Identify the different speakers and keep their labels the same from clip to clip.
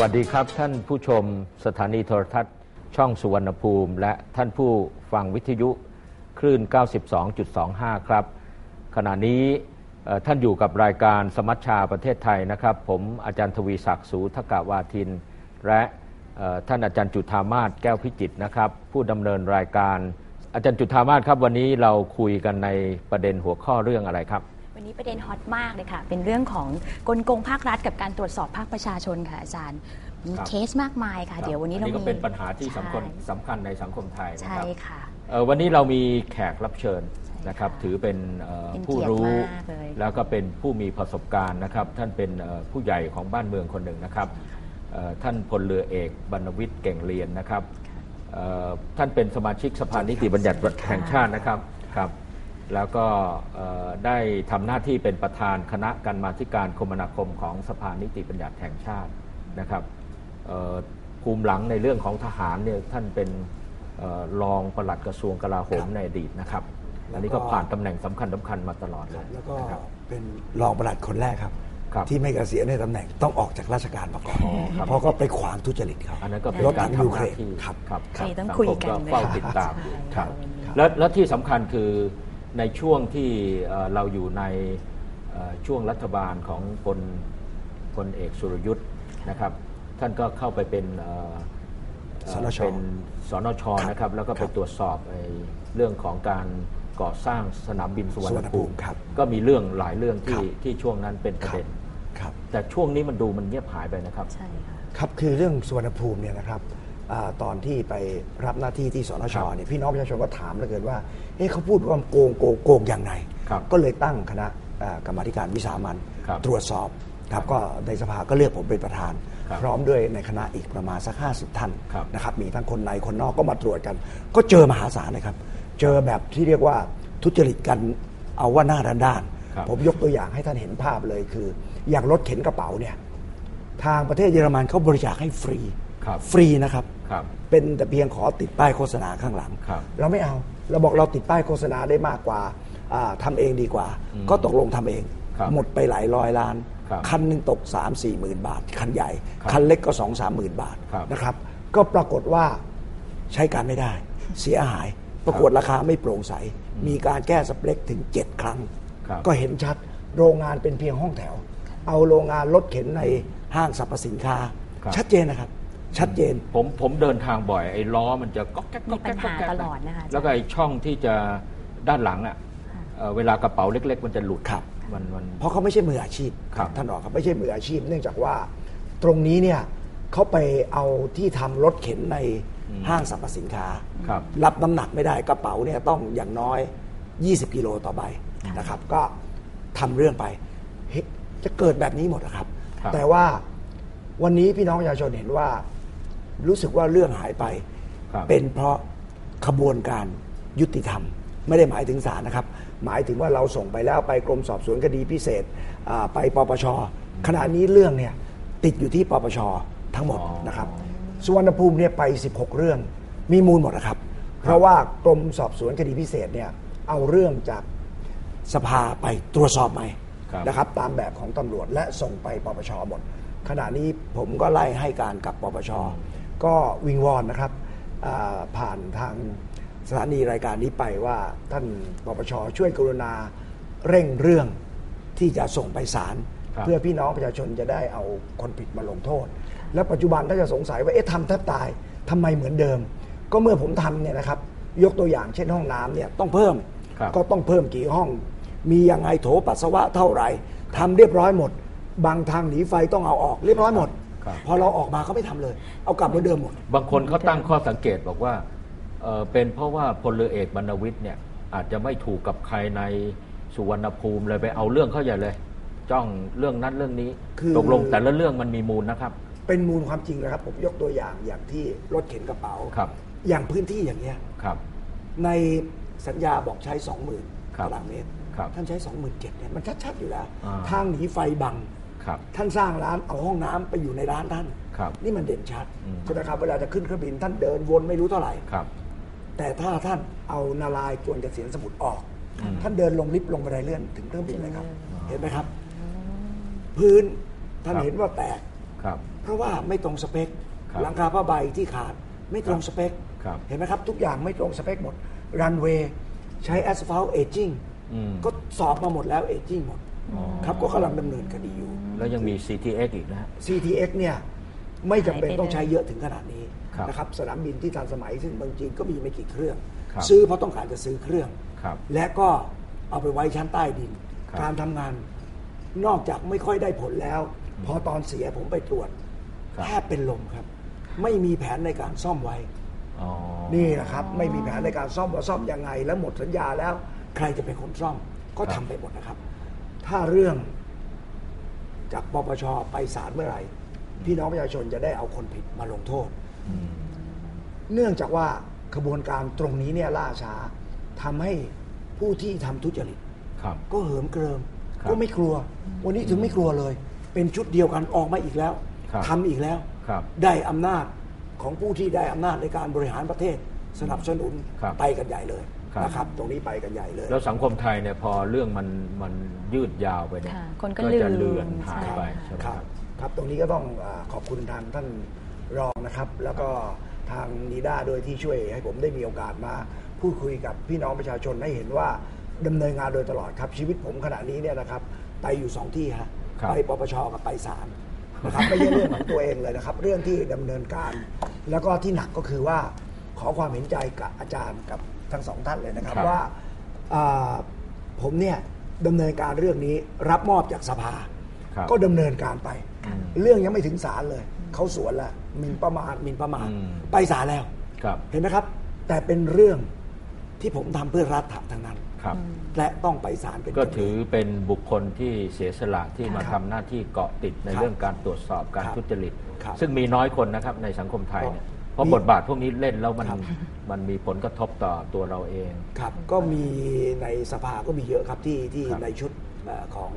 Speaker 1: วัสดีครับ ท่านผู้ชมสถานีโทรทัศน์ช่องสุวรรณภูมิ และท่านผู้ฟังวิทยุคลื่น 92.25 ครับ ขณะนี้ท่านอยู่กับรายการสมัชชาประเทศไทยนะครับ ผมอาจารย์ทวีศักดิ์สูทกาวาทิน และท่านอาจารย์จุธามาศแก้วพิจิตนะครับ ผู้ดำเนินรายการอาจารย์จุธามาศครับ วันนี้เราคุยกันในประเด็นหัวข้อเรื่องอะไรครับ
Speaker 2: วันนี้ประเด็นฮอตมากเลยค่ะ เป็นเรื่องของกลโกงภาครัฐกับการตรวจสอบภาคประชาชนค่ะอาจารย์มี
Speaker 1: ครับ
Speaker 2: เคสมากมายค่ะ เดี๋ยววันนี้
Speaker 1: อั
Speaker 2: เรา
Speaker 1: นนี้ก็
Speaker 2: มี
Speaker 1: เป็นปัญหาที่สำคัญ
Speaker 2: ใช่
Speaker 1: สำคัญในสังคมไทยนะ
Speaker 2: ใช่
Speaker 1: ครับ
Speaker 2: ค่ะ
Speaker 1: เอ่อวันนี้เรามีแขกรับเชิญ
Speaker 2: ใช่
Speaker 1: นะครับ
Speaker 2: ค่ะ
Speaker 1: ถือเป็นเอ่อ
Speaker 2: เป็น
Speaker 1: ผู้
Speaker 2: เกียรติ
Speaker 1: รู้
Speaker 2: มากเลย
Speaker 1: แล้วก็เป็นผู้มีประสบการณ์นะครับ ท่านเป็นเอ่อผู้ใหญ่ของบ้านเมืองคนหนึ่งนะครับเอ่อท่านพลเรือเอกบรรณวิทย์เก่งเรียนนะครับเอ่อท่านเป็นสมาชิกสภานิติบัญญัติแห่งชาตินะครับครับ แล้วก็เอ่อได้ทำหน้าที่เป็นประธานคณะกรรมาธิการคมนาคมของสภานิติบัญญัติแห่งชาตินะครับเอ่อภูมิหลังในเรื่องของทหารเนี่ยท่านเป็นเอ่อรองปลัดกระทรวงกลาโหมในอดีตนะครับอันนี้ก็ผ่านตำแหน่งสำคัญสำคัญมาตลอดเลย
Speaker 3: แล้วก็
Speaker 1: นะครับ
Speaker 3: เป็นรองปลัดคนแรกครับ
Speaker 1: ครับ
Speaker 3: ที่ไม่เกษียณในตำแหน่งต้องออกจากราชการมาก่อน
Speaker 1: อ๋อครับ
Speaker 3: เพราะก็ไปขวางทุจริตครับ
Speaker 1: อันนั้นก็เป็น
Speaker 3: รถ
Speaker 1: กา
Speaker 3: ถั
Speaker 1: รงทำ
Speaker 3: ยู
Speaker 1: ห
Speaker 3: เคร
Speaker 1: น้านที่
Speaker 3: ครับ
Speaker 1: ครับ
Speaker 2: ใช่ต้อง
Speaker 1: สั
Speaker 2: คุย
Speaker 1: ม
Speaker 2: กัน
Speaker 1: เฝ้า
Speaker 2: เลย
Speaker 1: ติดตาม
Speaker 2: ใช่
Speaker 1: ครับ
Speaker 2: ค่ะ
Speaker 1: และและที่สำคัญคือ ในช่วงที่เอ่อเราอยู่ในเอ่อช่วงรัฐบาลของพลพลเอกสุรยุทธ์นะครับ ท่านก็เข้าไปเป็นเอ่อเอ่อ
Speaker 3: สนช
Speaker 1: เป็นสนช
Speaker 3: ครับ
Speaker 1: นะครับ แล้วก็
Speaker 3: ค
Speaker 1: ไป
Speaker 3: รับ
Speaker 1: ตรวจสอบไอ้เรื่องของการก่อสร้างสนามบินสุวรรณ
Speaker 3: สุวรรณภู
Speaker 1: ภู
Speaker 3: มิ
Speaker 1: มิ
Speaker 3: ครับ
Speaker 1: ก็มีเรื่องหลายเรื่องที่
Speaker 3: ครับ
Speaker 1: ที่ช่วงนั้นเป็นประเด็น
Speaker 3: ครับ
Speaker 1: แต่ช่วงนี้มันดูมันเงียบหายไปนะครับ
Speaker 2: ใช่ค่ะ
Speaker 3: ครับคือเรื่องสุวรรณภูมิเนี่ยนะครับอา ตอนที่ไปรับหน้าที่ที่สนช
Speaker 1: ครับ
Speaker 3: เนี่ยพี่น้องประชาชนก็ถามเหลือเกินว่าเอ๊ะเขาพูดว่าโกงโกงโกงอย่างไร
Speaker 1: ครับ
Speaker 3: ก็เลยตั้งคณะอ่ากรรมาธิการวิสามัน
Speaker 1: ครับ
Speaker 3: ตรวจสอบครับก็ในสภาก็เลือกผมเป็นประธาน
Speaker 1: ครับ
Speaker 3: พร้อมด้วยในคณะอีกประมาณสัก 50 ท่าน
Speaker 1: ครับ
Speaker 3: นะครับมีทั้งคนในคนนอกก็มาตรวจกัน ก็เจอมหาศาลนะครับ เจอแบบที่เรียกว่าทุจริตกันเอาว่าหน้าด้าน
Speaker 1: ครับ
Speaker 3: ๆผมยกตัวอย่างให้ท่านเห็นภาพเลยคือ อย่างรถเข็นกระเป๋าเนี่ยทางประเทศเยอรมันเขาบริจาคให้ฟรี
Speaker 1: ครับ
Speaker 3: ฟรีนะครับ
Speaker 1: ครับ
Speaker 3: เป็นแต่เพียงขอติดป้ายโฆษณาข้างหลัง
Speaker 1: ครับ
Speaker 3: เราไม่เอา เราบอกเราติดป้ายโฆษณาได้มากกว่าอ่าทำเองดีกว่าก็ตกลงทำเอง
Speaker 1: ครับ
Speaker 3: หมดไปหลายร้อยล้าน
Speaker 1: ครับ
Speaker 3: คันหนึ่งตก 3 4หมื่นบาท คันใหญ่
Speaker 1: ครับ
Speaker 3: คันเล็กก็ 2 3หมื่นบาท
Speaker 1: ครับ
Speaker 3: นะครับ ก็ปรากฏว่าใช้การไม่ได้ เสียหาย ประกวดราคาไม่โปร่งใส มีการแก้สเปคถึง 7 ครั้ง
Speaker 1: ครับ
Speaker 3: ก็เห็นชัดโรงงานเป็นเพียงห้องแถว เอาโรงงานรถเข็นในห้างสรรพสินค้า
Speaker 1: ครับ
Speaker 3: ชัดเจนนะครับ ชัดเจน
Speaker 1: ผมผมเดินทางบ่อย ไอ้ล้อมันจะก๊อกแก๊กก๊อกแก๊ก
Speaker 2: มีปัญหา
Speaker 1: ก๊กแก๊ก
Speaker 2: ตลอดนะคะอาจารย์
Speaker 1: แล้วก็ไอ้ช่องที่จะด้านหลังอะเอ่อเวลากระเป๋าเล็ก ๆ มันจะหลุด
Speaker 3: ครับ
Speaker 1: มันมัน
Speaker 3: เพราะเขาไม่ใช่มืออาชีพ
Speaker 1: ครับ
Speaker 3: ท่านรองครับไม่ใช่มืออาชีพ เนื่องจากว่าตรงนี้เนี่ยเขาไปเอาที่ทำรถเข็นในห้างสรรพสินค้า
Speaker 1: ครับ
Speaker 3: รับน้ำหนักไม่ได้กระเป๋าเนี่ยต้องอย่างน้อย 20 กิโลต่อใบนะครับ ก็ทำเรื่องไปเฮ้ยจะเกิดแบบนี้หมดนะครับ
Speaker 1: ครับ
Speaker 3: แต่ว่าวันนี้พี่น้องประชาชนเห็นว่า รู้สึกว่าเรื่องหายไป
Speaker 1: ครับ
Speaker 3: เป็นเพราะขบวนการยุติธรรม ไม่ได้หมายถึงศาลนะครับ หมายถึงว่าเราส่งไปแล้วไปกรมสอบสวนคดีพิเศษอ่าไปปปชขณะนี้เรื่องเนี่ยติดอยู่ที่ปปชทั้งหมด
Speaker 1: อ๋อ
Speaker 3: นะครับสุวรรณภูมิเนี่ยไป 16 เรื่องมีมูลหมดนะครับ เพราะว่ากรมสอบสวนคดีพิเศษเนี่ยเอาเรื่องจากสภาไปตรวจสอบใหม่
Speaker 1: ครับ
Speaker 3: นะครับตามแบบของตำรวจและส่งไปปปชหมดขณะนี้ผมก็ไล่ให้การกับปปช ก็วิงวอนนะครับอ่าผ่านทางสถานีรายการนี้ไปว่าท่านปปชช่วยกรุณาเร่งเรื่องที่จะส่งไปศาล
Speaker 1: ครับ
Speaker 3: เพื่อพี่น้องประชาชนจะได้เอาคนผิดมาลงโทษ และปัจจุบันถ้าจะสงสัยว่าเอ๊ะทำแทบตายทำไมเหมือนเดิม ก็เมื่อผมทำเนี่ยนะครับ ยกตัวอย่างเช่นห้องน้ำเนี่ยต้องเพิ่ม
Speaker 1: ครับ
Speaker 3: ก็ต้องเพิ่มกี่ห้อง มียังไงโถปัสสาวะเท่าไหร่ทำเรียบร้อยหมด บางทางหนีไฟต้องเอาออกเรียบร้อยหมด
Speaker 1: ครับ
Speaker 3: พอเราออกมาเขาไม่ทำเลย เอากลับเหมือนเดิมหมด
Speaker 1: บางคนเขาตั้งข้อสังเกตบอกว่าเอ่อเป็นเพราะว่าพลเรือเอกบรรณวิทย์เนี่ยอาจจะไม่ถูกกับใครในสุวรรณภูมิเลยไปเอาเรื่องเขาใหญ่เลย จ้องเรื่องนั้นเรื่องนี้
Speaker 3: คือ
Speaker 1: ตกลงแต่ละเรื่องมันมีมูลนะครับ
Speaker 3: เป็นมูลความจริงนะครับ ผมยกตัวอย่างอย่างที่รถเข็นกระเป๋า
Speaker 1: ครับ
Speaker 3: อย่างพื้นที่อย่างเงี้ย
Speaker 1: ครับ
Speaker 3: ในสัญญาบอกใช้20,000
Speaker 1: ครับ
Speaker 3: ตารางเมตร
Speaker 1: ครับ
Speaker 3: ท่านใช้27,000เนี่ยมันชัดๆอยู่แล้ว
Speaker 1: อ่า
Speaker 3: ทางหนีไฟบัง
Speaker 1: ครับ
Speaker 3: ท่านสร้างร้านเอาห้องน้ำไปอยู่ในร้านท่าน
Speaker 1: ครับ
Speaker 3: นี่มันเด่นชัด
Speaker 1: อืม
Speaker 3: ใช่ไหมครับเวลาจะขึ้นเครื่องบินท่านเดินวนไม่รู้เท่าไหร่
Speaker 1: ครับ
Speaker 3: แต่ถ้าท่านเอานาลายจวนเกษียณสมุทรออก
Speaker 1: อืม
Speaker 3: ท่านเดินลงลิฟต์ลงบันไดเลื่อนถึงเครื่องบินเลยครับ เห็นไหมครับ พื้นท่าน
Speaker 1: ครับ
Speaker 3: เห็นว่าแตก
Speaker 1: ครับ
Speaker 3: เพราะว่าไม่ตรงสเปค
Speaker 1: ครับ
Speaker 3: หลังคาผ้าใบที่ขาดไม่ตรงสเปค
Speaker 1: ครับ
Speaker 3: เห็นไหมครับ ทุกอย่างไม่ตรงสเปคหมด รันเวย์ใช้แอสฟัลต์เอจิ้ง
Speaker 1: อืม
Speaker 3: ก็สอบมาหมดแล้วเอจิ้งหมด
Speaker 1: อ๋อ
Speaker 3: ครับก็กำลังดำเนินคดีอยู่
Speaker 1: แล้วยังมี CTX อีกนะฮะ
Speaker 3: CTX เนี่ยไม่จำเป็น
Speaker 2: หายไป
Speaker 3: ต้องใช้เยอะถึงขนาดนี้
Speaker 1: ครับ
Speaker 3: นะครับสนามบินที่ทันสมัยซึ่งบางจีนก็มีไม่กี่เครื่อง
Speaker 1: ครับ
Speaker 3: ซื้อเพราะต้องการจะซื้อเครื่อง
Speaker 1: ครับ
Speaker 3: และก็เอาไปไว้ชั้นใต้ดิน
Speaker 1: ครับ
Speaker 3: การทำงานนอกจากไม่ค่อยได้ผลแล้ว พอตอนเสียผมไปตรวจ
Speaker 1: ครับ
Speaker 3: แทบเป็นลมครับ ไม่มีแผนในการซ่อมไว้
Speaker 1: อ๋อ
Speaker 3: นี่แหละครับ ไม่มีแผนในการซ่อมว่าซ่อมยังไง แล้วหมดสัญญาแล้ว ใครจะเป็นคนซ่อมก็
Speaker 1: ครับ
Speaker 3: ทำไปหมดนะครับ ถ้าเรื่อง จากปปชไปศาลเมื่อไหร่ พี่น้องประชาชนจะได้เอาคนผิดมาลงโทษ
Speaker 1: อืม
Speaker 3: เนื่องจากว่าขบวนการตรงนี้เนี่ยล่าช้าทำให้ผู้ที่ทำทุจริต
Speaker 1: ครับ
Speaker 3: ก็เหิมเกริม
Speaker 1: ครับ
Speaker 3: ก็ไม่กลัว วันนี้ถึงไม่กลัวเลย เป็นชุดเดียวกันออกมาอีกแล้ว
Speaker 1: ครับ
Speaker 3: ทำอีกแล้ว
Speaker 1: ครับ
Speaker 3: ได้อำนาจของผู้ที่ได้อำนาจในการบริหารประเทศ สนับสนุน
Speaker 1: ครับ
Speaker 3: ไปกันใหญ่เลย
Speaker 1: ครับ
Speaker 3: นะครับตรงนี้ไปกันใหญ่เลย
Speaker 1: แล้วสังคมไทยเนี่ยพอเรื่องมันมันยืดยาวไปเนี่ย
Speaker 2: ค่ะคนก็
Speaker 1: จะ
Speaker 2: ลืม
Speaker 1: เลือนหาย
Speaker 2: ใช่
Speaker 1: ไป
Speaker 2: ค่ะ
Speaker 1: ใช่ไหม
Speaker 3: ค
Speaker 1: ค
Speaker 3: รั
Speaker 1: รั
Speaker 3: บ บ ครับตรงนี้ก็ต้องอาขอบคุณทางท่านรองนะครับ แล้วก็ทางนีด้าโดวยที่ช่วยให้ผมได้มีโอกาสมา พูดคุยกับพี่น้องประชาชนให้เห็นว่าดำเนินงานโดยตลอดครับ ชีวิตผมขณะนี้เนี่ยนะครับ ไปอยู่สองที่ฮะ
Speaker 1: ครับ
Speaker 3: ไปปปชกับไปศาลนะครับไม่ใช่เรื่องของตัวเองเลยนะครับ เรื่องที่ดำเนินการ แล้วก็ที่หนักก็คือว่าขอความเห็นใจกับอาจารย์กับ ทั้งสองท่านเลยนะครับ
Speaker 1: ครับ
Speaker 3: ว่าอ่าผมเนี่ยดำเนินการเรื่องนี้รับมอบจากสภา
Speaker 1: ครับ
Speaker 3: ก็ดำเนินการไป
Speaker 1: อืม
Speaker 3: เรื่องยังไม่ถึงศาลเลย เขาสวนแล้วหมินประมาทหมินประมาท
Speaker 1: อืม
Speaker 3: ไปศาลแล้ว
Speaker 1: ครับ
Speaker 3: เห็นไหมครับ แต่เป็นเรื่องที่ผมทำเพื่อรัฐทั้งนั้น
Speaker 1: ครับ
Speaker 3: และต้องไปศาลเป็น
Speaker 1: ก็
Speaker 3: จำเลย
Speaker 1: ถือเป็นบุคคลที่เสียสละที่มา
Speaker 3: ค
Speaker 1: ทำ
Speaker 3: รับ
Speaker 1: หน้าที่เกาะติดใน
Speaker 3: ครับ
Speaker 1: เรื่องการตรวจสอบการ
Speaker 3: ครับ
Speaker 1: ทุจริต
Speaker 3: ครับ
Speaker 1: ซึ่งมีน้อยคนนะครับในสังคมไทยเนี่ย
Speaker 3: ก็
Speaker 1: เพราะ
Speaker 3: มี
Speaker 1: บทบาทพวกนี้เล่นแล้วมัน
Speaker 3: ครับ
Speaker 1: มันมีผลกระทบต่อตัวเราเอง
Speaker 3: ครับ ก็มีในสภาก็มีเยอะครับที่ที่
Speaker 1: ครับ
Speaker 3: ในชุดเอ่อของ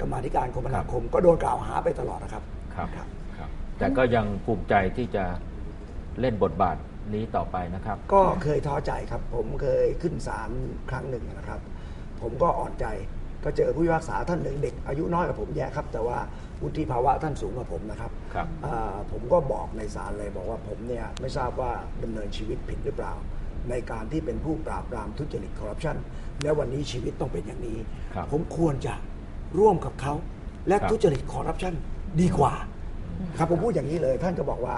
Speaker 3: กรรมาธิการคมนา
Speaker 1: ครับ
Speaker 3: คม ก็โดนกล่าวหาไปตลอดนะครับ
Speaker 1: ครับ
Speaker 3: ครับ
Speaker 1: ครับ แต่ก็ยังภูมิใจที่จะเล่นบทบาทนี้ต่อไปนะครับ
Speaker 3: ก็เคยท้อใจครับ ผมเคยขึ้นศาลครั้งหนึ่งนะครับ ผมก็อ่อนใจ ก็เจอผู้พิพากษาท่านหนึ่งเด็กอายุน้อยกว่าผมแย่ครับ แต่ว่าวุฒิภาวะท่านสูงกว่าผมนะครับ
Speaker 1: ครับ
Speaker 3: อ่าผมก็บอกในศาลเลยบอกว่าผมเนี่ยไม่ทราบว่าดำเนินชีวิตผิดหรือเปล่า ในการที่เป็นผู้ปราบปรามทุจริตคอร์รัปชันและวันนี้ชีวิตต้องเป็นอย่างนี้
Speaker 1: ครับ
Speaker 3: ผมควรจะร่วมกับเขาและ
Speaker 1: ครับ
Speaker 3: ทุจริตคอร์รัปชันดีกว่า ครับผมพูดอย่างนี้เลยท่านก็บอกว่า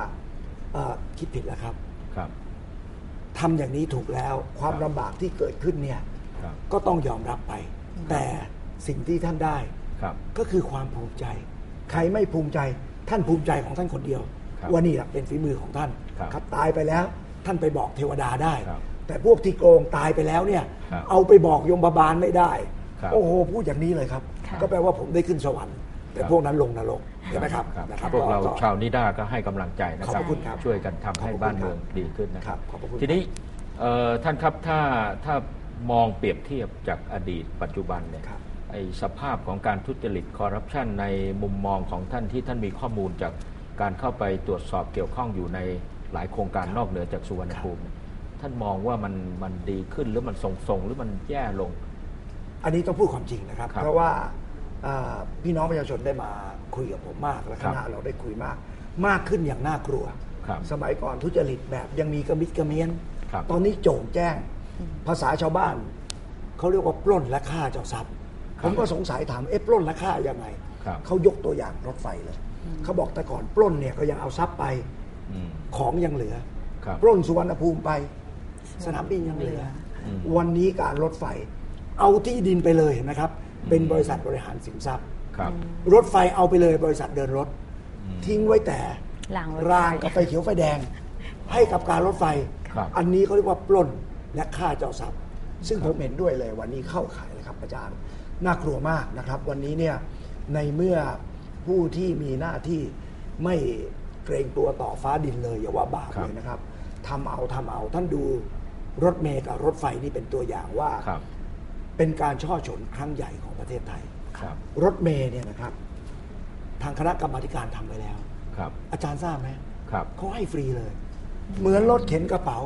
Speaker 3: เอ่อคิดผิดแล้วครับ
Speaker 1: ครับ
Speaker 3: ทำอย่างนี้ถูกแล้วความ
Speaker 1: ครับ
Speaker 3: ลำบากที่เกิดขึ้นเนี่ย
Speaker 1: ครับ
Speaker 3: ก็ต้องยอมรับไป แต่ สิ่งที่ท่านได้
Speaker 1: ครับ
Speaker 3: ก็คือความภูมิใจ ใครไม่ภูมิใจท่านภูมิใจของท่านคนเดียว
Speaker 1: ครับ
Speaker 3: ว่านี่แหละเป็นฝีมือของท่าน
Speaker 1: ครับ
Speaker 3: ตายไปแล้ว ท่านไปบอกเทวดาได้
Speaker 1: ครับ
Speaker 3: แต่พวกที่โกงตายไปแล้วเนี่ย
Speaker 1: ครับ
Speaker 3: เอาไปบอกยมบาลไม่ได้
Speaker 1: ครับ
Speaker 3: โอ้โหพูดอย่างนี้เลยครับ
Speaker 2: ค่ะ
Speaker 3: ก็แปลว่าผมได้ขึ้นสวรรค์แต่
Speaker 1: ครับ
Speaker 3: พวกนั้นลงนรกใช่ไหมครับ
Speaker 1: ครับ
Speaker 3: นะครับ
Speaker 1: พวกเรา
Speaker 3: ก็
Speaker 1: ชาวนิด้าก็ให้กำลังใจนะค
Speaker 3: ข
Speaker 1: รั
Speaker 3: อบคุณครับ
Speaker 1: ช่วยกันทำให้
Speaker 3: ขอบคุณ
Speaker 1: บ้านเมือง
Speaker 3: ครับ
Speaker 1: ดีขึ้นนะค
Speaker 3: ครั
Speaker 1: รั
Speaker 3: บบขอบพระคุณ
Speaker 1: ทีนี้เอ่อท่านครับถ้าถ้ามองเปรียบเทียบจากอดีตปัจจุบันเนี่ย
Speaker 3: ครับ
Speaker 1: ไอสภาพของการทุจริตคอร์รัปชันในมุมมองของท่านที่ท่านมีข้อมูลจากการเข้าไปตรวจสอบเกี่ยวข้องอยู่ในหลายโครงการนอกเหนือจากสุวรรณภูมิเนี่ยท่านมองว่ามันมันดีขึ้นหรือมันทรงๆหรือมันแย่ลง
Speaker 3: อันนี้ต้องพูดความจริงนะครับ
Speaker 1: ครับ
Speaker 3: เพราะว่าอ่าพี่น้องประชาชนได้มาคุยกับผมมากและ
Speaker 1: ค
Speaker 3: ครับณะเราได้คุยมาก มากขึ้นอย่างน่ากลัว
Speaker 1: ครับ
Speaker 3: สมัยก่อนทุจริตแบบยังมีกระมิดกระเมียน
Speaker 1: ครับ
Speaker 3: ตอนนี้โจ่งแจ้ง ภาษาชาวบ้านเขาเรียกว่าปล้นและฆ่าเจ้าทรัพย์
Speaker 1: ครับ
Speaker 3: ผมก็สงสัยถามเอ๊ะปล้นและฆ่ายังไง
Speaker 1: ครับ
Speaker 3: เขายกตัวอย่างรถไฟเลย เขาบอกแต่ก่อนปล้นเนี่ยก็ยังเอาทรัพย์ไป
Speaker 1: อืม
Speaker 3: ของยังเหลือ
Speaker 1: ครับ
Speaker 3: ปล้นสุวรรณภูมิไป สนามบินยังเหลืออ
Speaker 1: ม
Speaker 3: วันนี้การรถไฟ เอาที่ดินไปเลยเห็นะครับ เป็นบริษัทบริหารสินทรัพย์
Speaker 1: ครับ
Speaker 3: รถไฟเอาไปเลยบริษัทเดินรถทิ้งไว้แต่
Speaker 2: รางรถไฟ
Speaker 3: รางกับไฟเขียวไฟแดง ให้กับการรถไฟ
Speaker 1: ครับ
Speaker 3: อันนี้เขาเรียกว่าปล้นและฆ่าเจ้าทรัพย์ ซึ่งผมเห็นด้วยเลยวันนี้เข้าข่ายเลยครับอาจารย์ น่ากลัวมากนะครับ วันนี้เนี่ยในเมื่อผู้ที่มีหน้าที่ไม่เกรงตัวต่อฟ้าดินเลยอย่าว่าบาป
Speaker 1: ครับ
Speaker 3: เลยนะครับทำเอาทำเอาท่านดูรถเมล์กับรถไฟนี่เป็นตัวอย่างว่า
Speaker 1: ครับ
Speaker 3: เป็นการช่อฉนครั้งใหญ่ของประเทศไทย
Speaker 1: ครับ
Speaker 3: รถเมล์เนี่ยนะครับ ทางคณะกรรมาธิการทำไปแล้ว
Speaker 1: ครับ
Speaker 3: อาจารย์ทราบไหม
Speaker 1: ครับ
Speaker 3: เขาให้ฟรีเลย เหมือนรถเข็นกระเป๋า